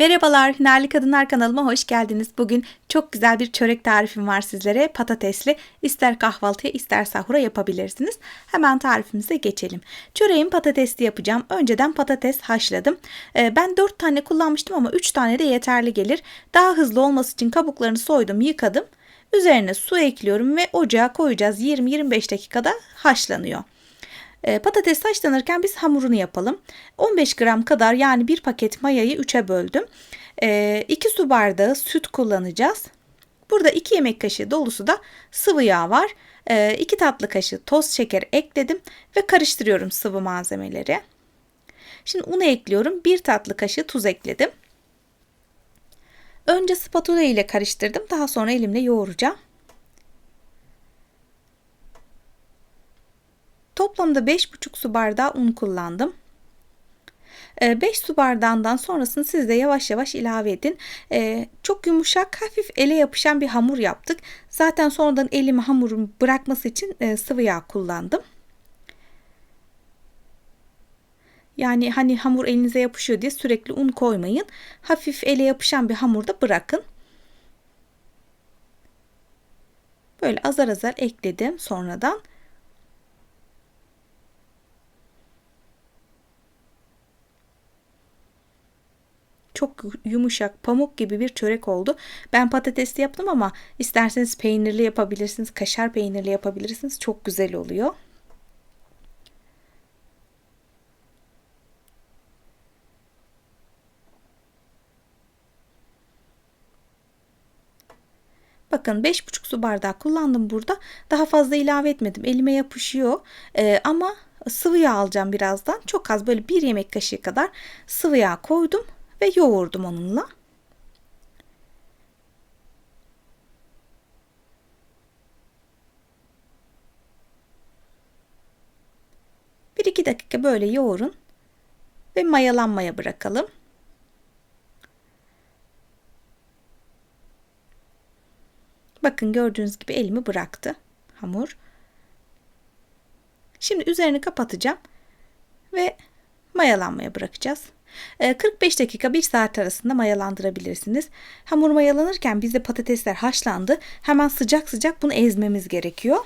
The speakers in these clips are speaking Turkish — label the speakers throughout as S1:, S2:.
S1: Merhabalar, Hünerli Kadınlar kanalıma hoş geldiniz. Bugün çok güzel bir çörek tarifim var sizlere. Patatesli, ister kahvaltıya ister sahura yapabilirsiniz. Hemen tarifimize geçelim. Çöreğin patatesli yapacağım. Önceden patates haşladım. Ee, ben 4 tane kullanmıştım ama 3 tane de yeterli gelir. Daha hızlı olması için kabuklarını soydum, yıkadım. Üzerine su ekliyorum ve ocağa koyacağız. 20-25 dakikada haşlanıyor. E, patates haşlanırken biz hamurunu yapalım. 15 gram kadar yani bir paket mayayı 3'e böldüm. E, 2 su bardağı süt kullanacağız. Burada 2 yemek kaşığı dolusu da sıvı yağ var. 2 e, tatlı kaşığı toz şeker ekledim ve karıştırıyorum sıvı malzemeleri. Şimdi unu ekliyorum. 1 tatlı kaşığı tuz ekledim. Önce spatula ile karıştırdım. Daha sonra elimle yoğuracağım. Toplamda 5,5 su bardağı un kullandım. 5 ee, su bardağından sonrasını siz de yavaş yavaş ilave edin. Ee, çok yumuşak, hafif ele yapışan bir hamur yaptık. Zaten sonradan elimi hamurun bırakması için e, sıvı yağ kullandım. Yani hani hamur elinize yapışıyor diye sürekli un koymayın. Hafif ele yapışan bir hamurda bırakın. Böyle azar azar ekledim sonradan. Çok yumuşak pamuk gibi bir çörek oldu. Ben patatesli yaptım ama isterseniz peynirli yapabilirsiniz. Kaşar peynirli yapabilirsiniz. Çok güzel oluyor. Bakın 5,5 su bardağı kullandım burada. Daha fazla ilave etmedim. Elime yapışıyor. Ee, ama sıvı yağ alacağım birazdan. Çok az böyle bir yemek kaşığı kadar sıvı yağ koydum ve yoğurdum onunla. Bir iki dakika böyle yoğurun ve mayalanmaya bırakalım. Bakın gördüğünüz gibi elimi bıraktı hamur. Şimdi üzerini kapatacağım ve mayalanmaya bırakacağız. 45 ee, dakika 1 saat arasında mayalandırabilirsiniz. Hamur mayalanırken bizde patatesler haşlandı. Hemen sıcak sıcak bunu ezmemiz gerekiyor.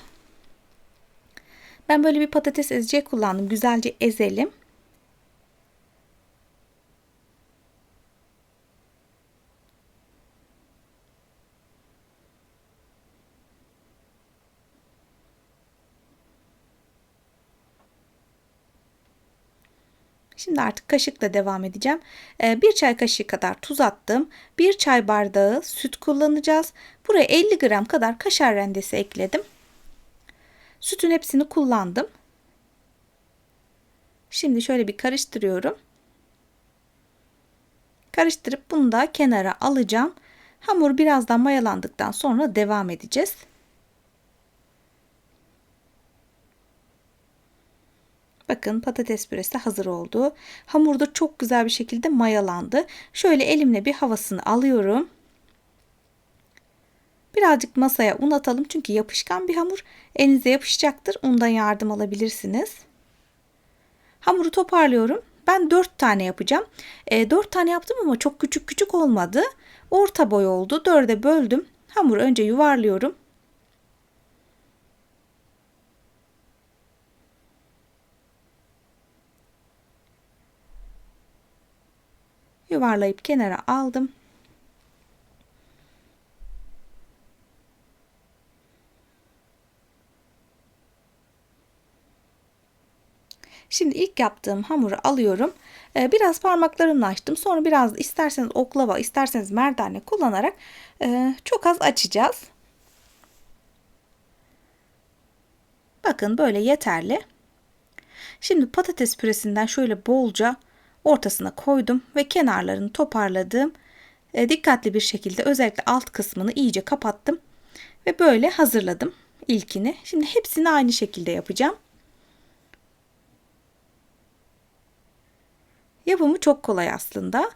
S1: Ben böyle bir patates ezeceği kullandım. Güzelce ezelim. Şimdi artık kaşıkla devam edeceğim. Ee, bir çay kaşığı kadar tuz attım. Bir çay bardağı süt kullanacağız. Buraya 50 gram kadar kaşar rendesi ekledim. Sütün hepsini kullandım. Şimdi şöyle bir karıştırıyorum. Karıştırıp bunu da kenara alacağım. Hamur birazdan mayalandıktan sonra devam edeceğiz. Bakın patates püresi hazır oldu. Hamur da çok güzel bir şekilde mayalandı. Şöyle elimle bir havasını alıyorum. Birazcık masaya un atalım çünkü yapışkan bir hamur. Elinize yapışacaktır. Undan yardım alabilirsiniz. Hamuru toparlıyorum. Ben 4 tane yapacağım. E, 4 tane yaptım ama çok küçük küçük olmadı. Orta boy oldu. 4'e böldüm. Hamuru önce yuvarlıyorum. Yuvarlayıp kenara aldım. Şimdi ilk yaptığım hamuru alıyorum. Ee, biraz parmaklarımla açtım. Sonra biraz isterseniz oklava, isterseniz merdane kullanarak e, çok az açacağız. Bakın böyle yeterli. Şimdi patates püresinden şöyle bolca ortasına koydum ve kenarlarını toparladım. E, dikkatli bir şekilde özellikle alt kısmını iyice kapattım ve böyle hazırladım ilkini. Şimdi hepsini aynı şekilde yapacağım. Yapımı çok kolay aslında.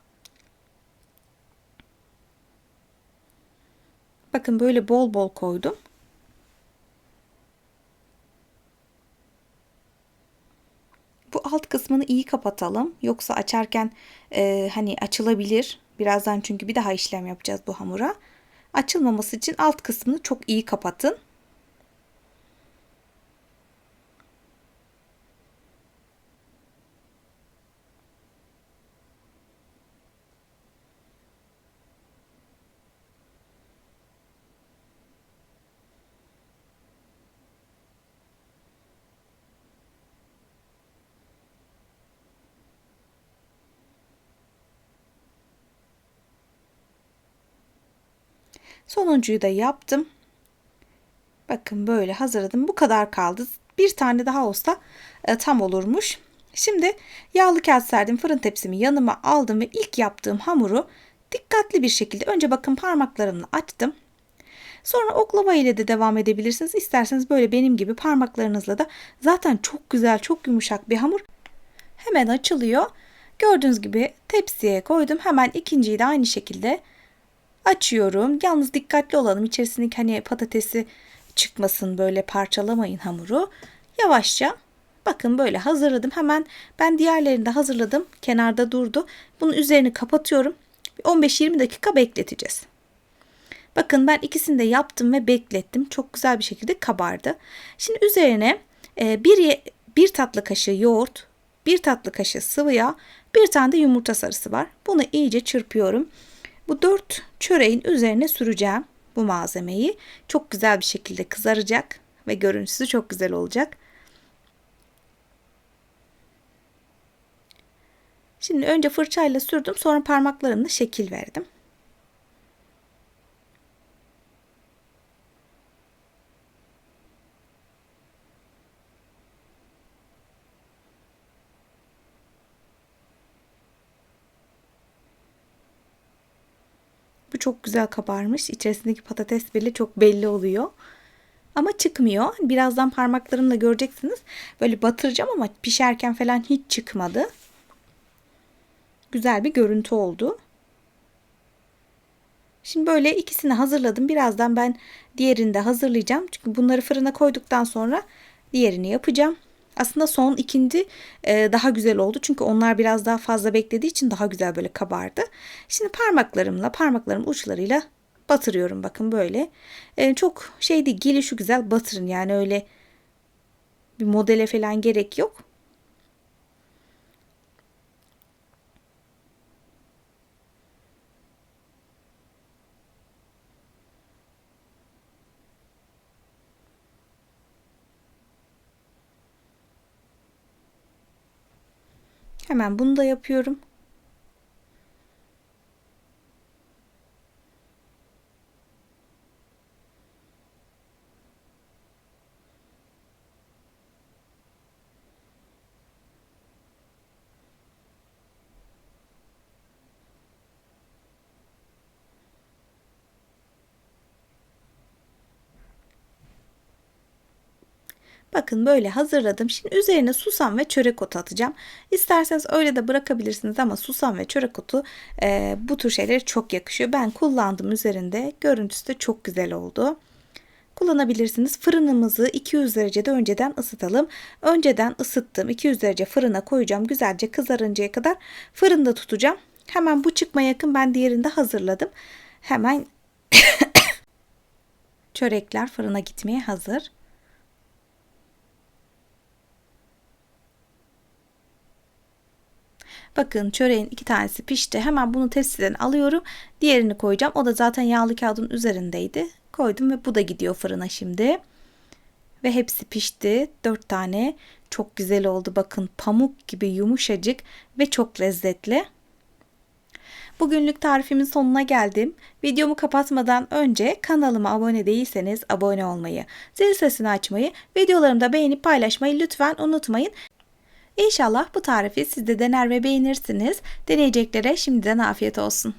S1: Bakın böyle bol bol koydum. Bu alt kısmını iyi kapatalım. Yoksa açarken e, hani açılabilir. Birazdan çünkü bir daha işlem yapacağız bu hamura. Açılmaması için alt kısmını çok iyi kapatın. Sonuncuyu da yaptım. Bakın böyle hazırladım. Bu kadar kaldı. Bir tane daha olsa e, tam olurmuş. Şimdi yağlı kağıt serdim. Fırın tepsimi yanıma aldım ve ilk yaptığım hamuru dikkatli bir şekilde önce bakın parmaklarımla açtım. Sonra oklava ile de devam edebilirsiniz. İsterseniz böyle benim gibi parmaklarınızla da zaten çok güzel, çok yumuşak bir hamur. Hemen açılıyor. Gördüğünüz gibi tepsiye koydum. Hemen ikinciyi de aynı şekilde açıyorum. Yalnız dikkatli olalım. İçerisindeki hani patatesi çıkmasın böyle parçalamayın hamuru. Yavaşça bakın böyle hazırladım. Hemen ben diğerlerini de hazırladım. Kenarda durdu. Bunun üzerini kapatıyorum. 15-20 dakika bekleteceğiz. Bakın ben ikisini de yaptım ve beklettim. Çok güzel bir şekilde kabardı. Şimdi üzerine e, bir, bir tatlı kaşığı yoğurt, bir tatlı kaşığı sıvı yağ, bir tane de yumurta sarısı var. Bunu iyice çırpıyorum. Bu dört çöreğin üzerine süreceğim bu malzemeyi. Çok güzel bir şekilde kızaracak ve görüntüsü çok güzel olacak. Şimdi önce fırçayla sürdüm sonra parmaklarımla şekil verdim. Çok güzel kabarmış. İçerisindeki patates bile çok belli oluyor. Ama çıkmıyor. Birazdan parmaklarımla göreceksiniz. Böyle batıracağım ama pişerken falan hiç çıkmadı. Güzel bir görüntü oldu. Şimdi böyle ikisini hazırladım. Birazdan ben diğerini de hazırlayacağım. Çünkü bunları fırına koyduktan sonra diğerini yapacağım. Aslında son ikinci e, daha güzel oldu. Çünkü onlar biraz daha fazla beklediği için daha güzel böyle kabardı. Şimdi parmaklarımla parmaklarım uçlarıyla batırıyorum bakın böyle. E, çok şey değil gelişi güzel batırın yani öyle bir modele falan gerek yok. Hemen bunu da yapıyorum. Bakın böyle hazırladım. Şimdi üzerine susam ve çörek otu atacağım. İsterseniz öyle de bırakabilirsiniz ama susam ve çörek otu e, bu tür şeylere çok yakışıyor. Ben kullandım üzerinde. Görüntüsü de çok güzel oldu. Kullanabilirsiniz. Fırınımızı 200 derecede önceden ısıtalım. Önceden ısıttım. 200 derece fırına koyacağım. Güzelce kızarıncaya kadar fırında tutacağım. Hemen bu çıkma yakın ben diğerini de hazırladım. Hemen çörekler fırına gitmeye hazır. Bakın çöreğin iki tanesi pişti. Hemen bunu testiden alıyorum. Diğerini koyacağım. O da zaten yağlı kağıdın üzerindeydi. Koydum ve bu da gidiyor fırına şimdi. Ve hepsi pişti. Dört tane. Çok güzel oldu. Bakın pamuk gibi yumuşacık ve çok lezzetli. Bugünlük tarifimin sonuna geldim. Videomu kapatmadan önce kanalıma abone değilseniz abone olmayı, zil sesini açmayı, videolarımı da beğenip paylaşmayı lütfen unutmayın. İnşallah bu tarifi siz de dener ve beğenirsiniz. Deneyeceklere şimdiden afiyet olsun.